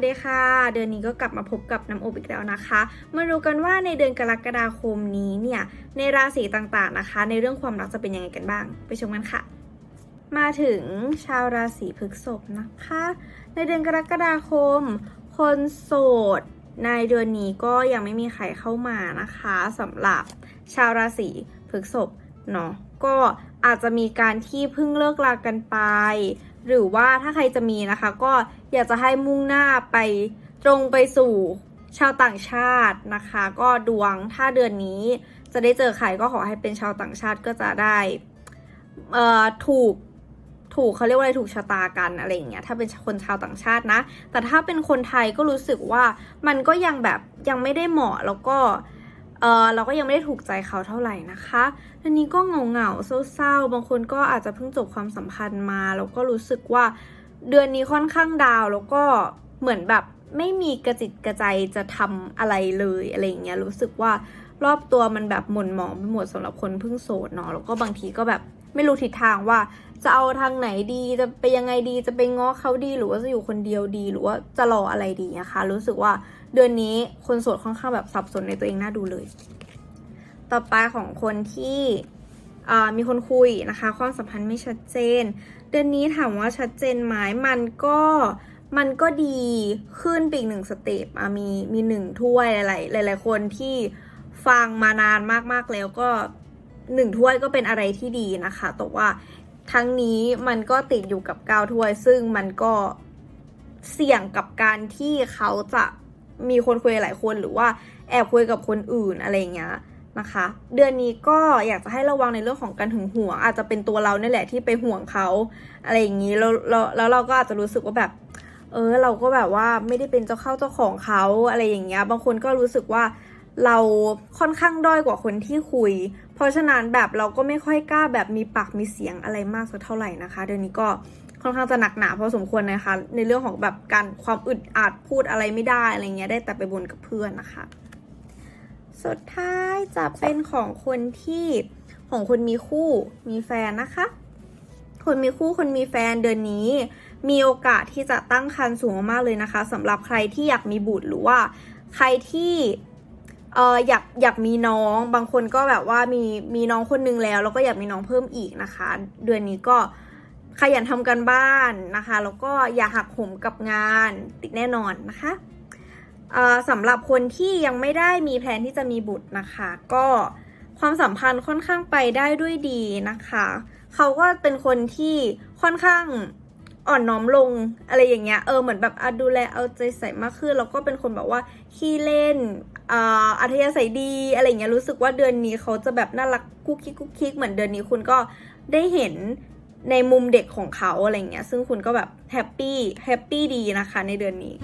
สดีค่ะ เดือนนี้ก็กลับมาพบกับน้ำอบอีกแล้วนะคะ มาดูกันว่าในเดือนกรกฎาคมนี้เนี่ยในราศีต่างๆนะคะ ในเรื่องความรักจะเป็นยังไงกันบ้าง ไปชมกันค่ะ มาถึงชาวราศีพฤษภนะคะ ในเดือนกรกฎาคม คนโสด ในเดือนนี้ก็ยังไม่มีใครเข้ามานะคะสำหรับชาวราศีพฤษภเนาะ ก็อาจจะมีการที่เพิ่งเลิกลากันไป หรือว่าถ้าใครจะมีนะคะ ก็อยากจะให้มุ่งหน้าไปตรงไปสู่ชาวต่างชาตินะคะ ก็ดวงถ้าเดือนนี้จะได้เจอใครก็ขอให้เป็นชาวต่างชาติก็จะได้เอ่อถูกถูกเขาเรียกว่าอะไรถูกชะตากันอะไรอย่างเงี้ยถ้าเป็นคนชาวต่างชาตินะ แต่ถ้าเป็นคนไทยก็รู้สึกว่ามันก็ยังแบบยังไม่ได้เหมาะแล้วก็ เออเราก็ยังไม่ได้ถูกใจเขาเท่าไหร่นะคะทีนนี้ก็เหงาเหงาเศร้าๆ บางคนก็อาจจะเพิ่งจบความสัมพันธ์มาแล้วก็รู้สึกว่าเดือนนี้ค่อนข้างดาวแล้วก็เหมือนแบบไม่มีกระจิตกระใจจะทำอะไรเลยอะไรอย่างเงี้ยรู้สึกว่ารอบตัวมันแบบหม่นหมองไปหมดสำหรับคนเพิ่งโสดเนาะแล้วก็บางทีก็แบบ ไม่รู้ทิศทางว่า จะเอาทางไหนดีจะไปยังไงดีจะไปง้อเขาดีหรือว่าจะอยู่คนเดียวดี หรือว่าจะรออะไรดีนะคะ รู้สึกว่าเดือนนี้คนโสดค่อนข้างแบบสับสนในตัวเองน่าดูเลย ต่อไปของคนที่มีคนคุยนะคะ ความสัมพันธ์ไม่ชัดเจน เดือนนี้ถามว่าชัดเจนไหมมันก็มันก็ดีขึ้นปีกหนึ่งสเต็ปมีมีหนึ่งถ้วยหลายๆหลายๆคนที่ฟังมานานมากๆแล้วก็ หนึ่งถ้วยก็เป็นอะไรที่ดีนะคะ แต่ว่าทั้งนี้มันก็ติดอยู่กับเก้าถ้วย ซึ่งมันก็เสี่ยงกับการที่เขาจะมีคนคุยหลายคนหรือว่าแอบคุยกับคนอื่นอะไรเงี้ยนะคะ เดือนนี้ก็อยากจะให้ระวังในเรื่องของการหึงหวง อาจจะเป็นตัวเราเนี่ยแหละที่ไปห่วงเขาอะไรอย่างนี้แล้วแล้วเราก็อาจจะรู้สึกว่าแบบ เออเราก็แบบว่าไม่ได้เป็นเจ้าเข้าเจ้าของเขาอะไรอย่างเงี้ย บางคนก็รู้สึกว่า เราค่อนข้างด้อยกว่าคนที่คุย เพราะฉะนั้นแบบเราก็ไม่ค่อยกล้าแบบมีปากมีเสียงอะไรมากสักเท่าไหร่นะคะ เดือนนี้ก็ค่อนข้างจะหนักหนาพอสมควรนะคะ ในเรื่องของแบบการความอึดอัดพูดอะไรไม่ได้อะไรเงี้ยได้แต่ไปบ่นกับเพื่อนนะคะ สุดท้ายจะเป็นของคนที่ของคนมีคู่มีแฟนนะคะ คนมีคู่คนมีแฟนเดือนนี้ มีโอกาสที่จะตั้งครรภ์สูงมากเลยนะคะสำหรับใครที่อยากมีบุตรหรือว่า ใครที่ เอออยากอยากมีน้องบางคนก็แบบว่ามีมีน้องคนนึงแล้ว แล้วก็อยากมีน้องเพิ่มอีกนะคะ เดือนนี้ก็ขยันทำกันบ้านนะคะ แล้วก็อย่าหักโหมกับงานติดแน่นอนนะคะเออสำหรับคนที่ยังไม่ได้มีแผนที่จะมีบุตรนะคะ ก็ความสัมพันธ์ค่อนข้างไปได้ด้วยดีนะคะ เขาก็เป็นคนที่ค่อนข้างอ่อนน้อมลงอะไรอย่างเงี้ยเออเหมือนแบบอะดูแลเอาใจใส่มากขึ้นแล้วก็เป็นคนแบบว่าขี้เล่น อัธยาศัยดีอะไรเงี้ยรู้สึกว่าเดือนนี้เขาจะแบบน่ารักกุ๊กกิ๊กกุ๊กกิ๊กเหมือนเดือนนี้คุณก็ได้เห็นในมุมเด็กของเขาอะไรเงี้ยซึ่งคุณก็แบบแฮปปี้แฮปปี้ดีนะคะในเดือนนี้